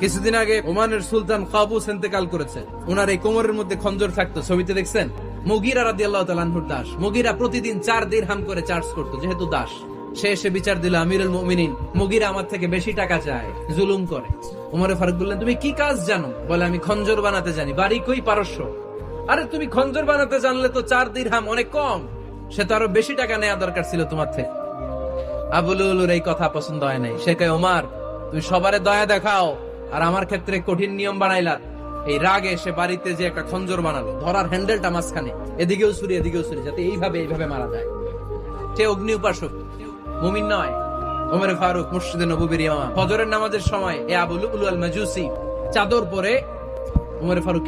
কিছুদিন আগে ওমানের সুলতান কাবুস ইন্তেকাল করেছে। ওনার এই কোমরের মধ্যে খঞ্জর থাকতো, ছবিতে দেখছেন? মুগিরা রাদিয়াল্লাহু তাআলা আনহুর দাস। মুগিরা প্রতিদিন চার দিরহাম করে চার্জ করতো, যেহেতু দাস। সে এসে বিচার দিল, আমিরুল মুমিনিন, মুগিরা আমার থেকে বেশি টাকা চায়। জুলুম করে। উমরে ফারুক বললেন, তুমি কি কাজ জানো? বলে, আমি খঞ্জর বানাতে জানি। বাড়ি কই পারস্য? আরে, তুমি খঞ্জর বানাতে জানলে তো চার দিরহাম অনেক কম। সে তো আরও বেশি টাকা নেওয়া দরকার ছিল তোমার থেকে। আবুলুলুর এই কথা পছন্দ হয় নাই। সে কয়, ওমার, তুমি সবারে দয়া দেখাও, আর আমার ক্ষেত্রে কঠিন নিয়ম বানাইলা। এই রাগে সে বাড়িতে যে একটা খঞ্জর বানালো, ধরার হ্যান্ডেলটা মাঝখানে, এদিকেও ছুরি এদিকেও ছুরি, যাতে এইভাবে এইভাবে মারা যায়। সে অগ্নি উপাসক মুমিন নয়। ওমরে ফারুক মুর্শিদে নবীর ইমাম। ফজরের নামাজের সময় এ আবুল উলুয়াল মাজুসি চাদর পরে ওমর ফারুক